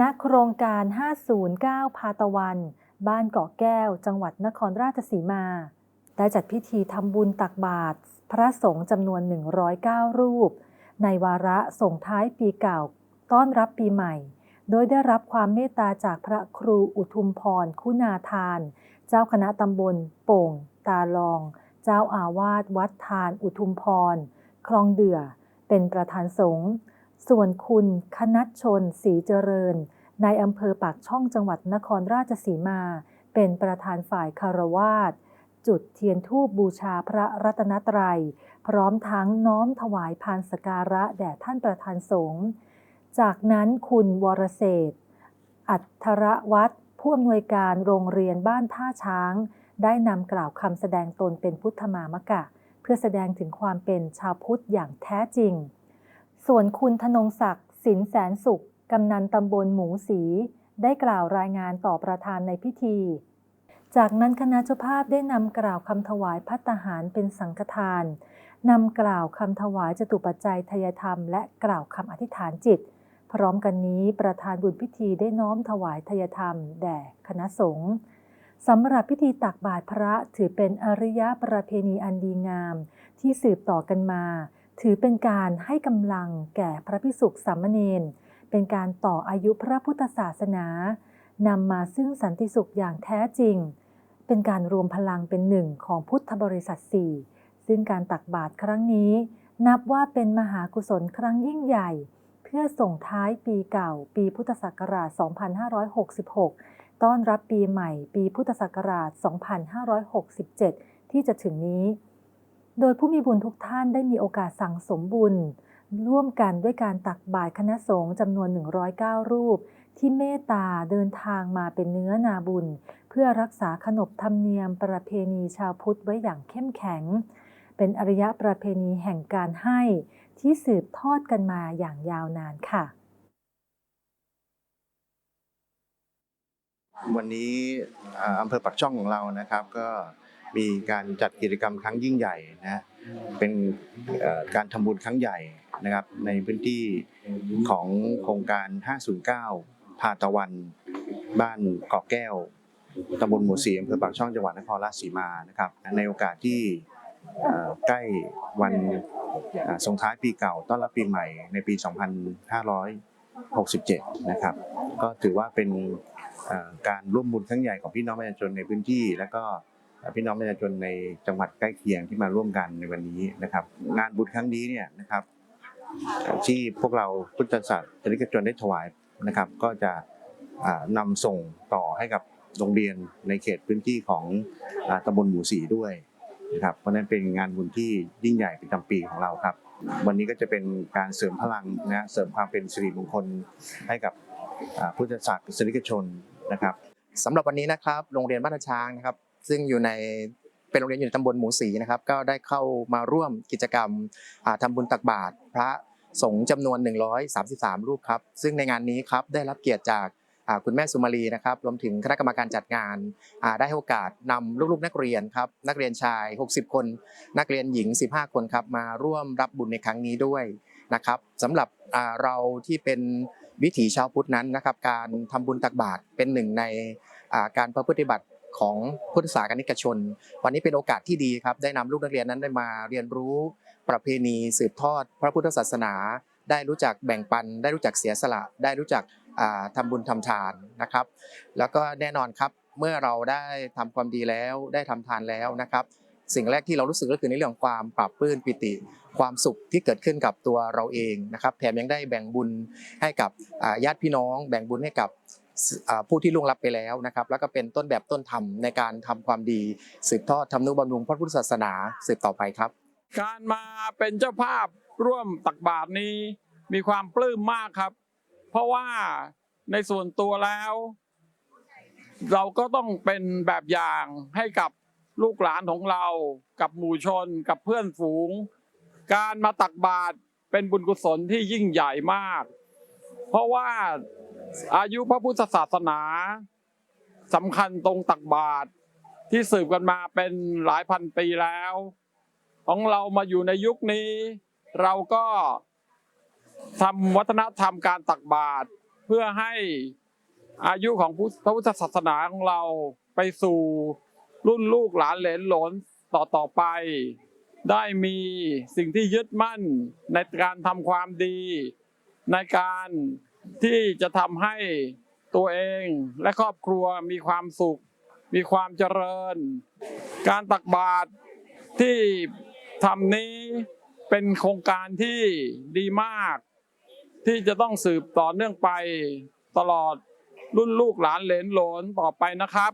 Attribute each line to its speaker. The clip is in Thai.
Speaker 1: ณโครงการ 509 พาตะวัน บ้านเกาะแก้ว จังหวัดนครราชสีมา ได้จัดพิธีทำบุญตักบาตรพระสงฆ์จำนวน 109 รูป ในวาระส่งท้ายปีเก่า ต้อนรับปีใหม่ โดยได้รับความเมตตาจากพระครูอุทุมพร คุณาทาน เจ้าคณะตำบล โป่ง ตาลอง เจ้าอาวาสวัดทานอุทุมพร คลองเดือ เป็นประธานสงฆ์ ส่วนคุณคณัชชนศรีเจริญ ในอำเภอปากช่องจังหวัดนครราชสีมา เป็นประธานฝ่ายคารวาสจุดเทียนทูปบูชาพระรัตนตรัย พร้อมทั้งน้อมถวายพานสการะแด่ท่านประธานสงฆ์จากนั้นคุณวรเศษฐ์อัทรวัฒน์ผู้อำนวยการโรงเรียนบ้านท่าช้าง ได้นำกล่าวคำแสดงตนเป็นพุทธมามกะ เพื่อแสดงถึงความเป็นชาวพุทธอย่างแท้จริง ส่วนคุณธนงศักดิ์สินแสนสุข กำนันตำบลหมูสี ได้กล่าวรายงานต่อประธานในพิธี จากนั้นคณะเจ้าภาพได้นำกล่าวคำถวายพัตหารเป็นสังฆทานนำกล่าวคำถวายจตุปัจจัยทายธรรม และกล่าวคำอธิษฐานจิต พร้อมกันนี้ประธานบุญพิธีได้น้อมถวายทายธรรม แด่คณะสงฆ์สำหรับพิธีตักบาตรพระถือเป็นอริยประเพณีอันดีงาม ที่สืบต่อกันมา ถือเป็นการให้กำลังแก่พระพิสุขสามเณรเป็นการต่ออายุพระพุทธศาสนานำมาซึ่งสันติสุขอย่างแท้จริง เป็นการรวมพลังเป็นหนึ่งของพุทธบริษัทสี่ซึ่งการตักบาตรครั้งนี้ นับว่าเป็นมหากุศลครั้งยิ่งใหญ่ เพื่อส่งท้ายปีเก่า ปีพุทธศักราช 2566 ต้อนรับปีใหม่ ปีพุทธศักราช 2567 ที่จะถึงนี้ โดยผู้มีบุญทุกท่านได้มีโอกาสสั่งสมบุญ ร่วมกันด้วยการตักบาตรคณะสงฆ์จำนวน 109 รูป ที่เมตตาเดินทางมาเป็นเนื้อนาบุญ เพื่อรักษาขนบธรรมเนียมประเพณีชาวพุทธไว้อย่างเข้มแข็ง เป็นอริยประเพณีแห่งการให้ที่สืบทอดกันมาอย่างยาวนานค่ะ
Speaker 2: วันนี้อ่าอำเภอปักช่องของเรานะครับก็ มีการจัดกิจกรรมครั้งยิ่งใหญ่นะเป็นการทำบุญครั้งใหญ่นะครับในพื้นที่ของโครงการ 509 พาตะวัน บ้านเกาะแก้วตำบลหมู่สีอำเภอปากช่องจังหวัดนครราชสีมานะครับในโอกาสที่ใกล้วันส่งท้ายปีเก่าต้อนรับปีใหม่ในปี 2567 นะครับ ก็ถือว่าเป็นการร่วมบุญครั้งใหญ่ของพี่น้องประชาชนในพื้นที่ และก็ พี่น้องประชาชนในจังหวัดใกล้เคียงที่มาร่วมกันในวันนี้นะครับ งานบุญครั้งนี้เนี่ยนะครับที่พวกเราพุทธศาสนิกชนได้ถวายนะครับ ก็จะอ่านำส่งต่อให้กับโรงเรียนในเขตพื้นที่ของอตำบลหมู่สีด้วยนะครับเพราะนั้นเป็นงานบุญที่ยิ่งใหญ่ประจำปีของเราครับ วันนี้ก็จะเป็นการเสริมพลังนะเสริมความเป็นสิริมงคลให้กับพุทธศาสนิกชนนะครับ
Speaker 3: สำหรับวันนี้นะครับ โรงเรียนบ้านนาช้างนะครับ ซึ่งอยู่ในเป็นโรงเรียนอยู่ในตำบลหมูสีนะครับ ก็ได้เข้ามาร่วมกิจกรรมทำาบุญตักบาตรพระสงฆ์จำนวน 133 รูปครับ ซึ่งในงานนี้ครับได้รับเกียรติจากคุณแม่สุมาลีนะครับรวมถึงคณะกรรมการจัดงานได้ให้โอกาสนำลูกๆนักเรียนครับนักเรียนชาย 60 คน นักเรียนหญิง 15 คนครับมาร่วมรับบุญในครั้งนี้ด้วยนะครับสำหรับเราที่เป็นวิถีชาวพุทธนั้นนะครับ การทำบุญตักบาตรเป็นหนึ่งในการประพฤติบัติ ของพุทธศาสนิกชน วันนี้เป็นโอกาสที่ดีครับได้นำลูกนักเรียนนั้นได้มาเรียนรู้ประเพณีสืบทอดพระพุทธศาสนา ได้รู้จักแบ่งปัน ได้รู้จักเสียสละ ได้รู้จักอ่าทำบุญทำทานนะครับ แล้วก็แน่นอนครับเมื่อเราได้ทำความดีแล้วได้ทำทานแล้วนะครับ สิ่งแรกที่เรารู้สึกก็คือในเรื่องความปรับปลื้มปิติ ความสุขที่เกิดขึ้นกับตัวเราเองนะครับ แถมยังได้แบ่งบุญให้กับญาติพี่น้อง แบ่งบุญให้กับ ผู้ที่ล่วงลับไปแล้วนะครับแล้วก็เป็นต้นแบบต้นธรรมในการทำความดี สืบทอดทำนุบำรุงพระพุทธศาสนาสืบต่อไปครับ
Speaker 4: การมาเป็นเจ้าภาพร่วมตักบาตรนี้มีความปลื้มมากครับ เพราะว่าในส่วนตัวแล้ว เราก็ต้องเป็นแบบอย่างให้กับลูกหลานของเรา กับหมู่ชน กับเพื่อนฝูง การมาตักบาตรเป็นบุญกุศลที่ยิ่งใหญ่มาก เพราะว่า อายุพระพุทธศาสนาสำคัญตรงตักบาตรที่สืบกันมาเป็นหลายพันปีแล้ว ของเรามาอยู่ในยุคนี้ เราก็ทำวัฒนธรรมการตักบาตรเพื่อให้อายุของพุทธพระพุทธศาสนาของเราไปสู่รุ่นลูกหลานเหลนหลนต่อต่อไป ได้มีสิ่งที่ยึดมั่นในการทำความดี ในการ ที่จะทำให้ตัวเองและครอบครัวมีความสุข มีความเจริญ การตักบาตรที่ทำนี้เป็นโครงการที่ดีมาก ที่จะต้องสืบต่อเนื่องไปตลอดรุ่นลูกหลานเหลนหลนต่อไปนะครับ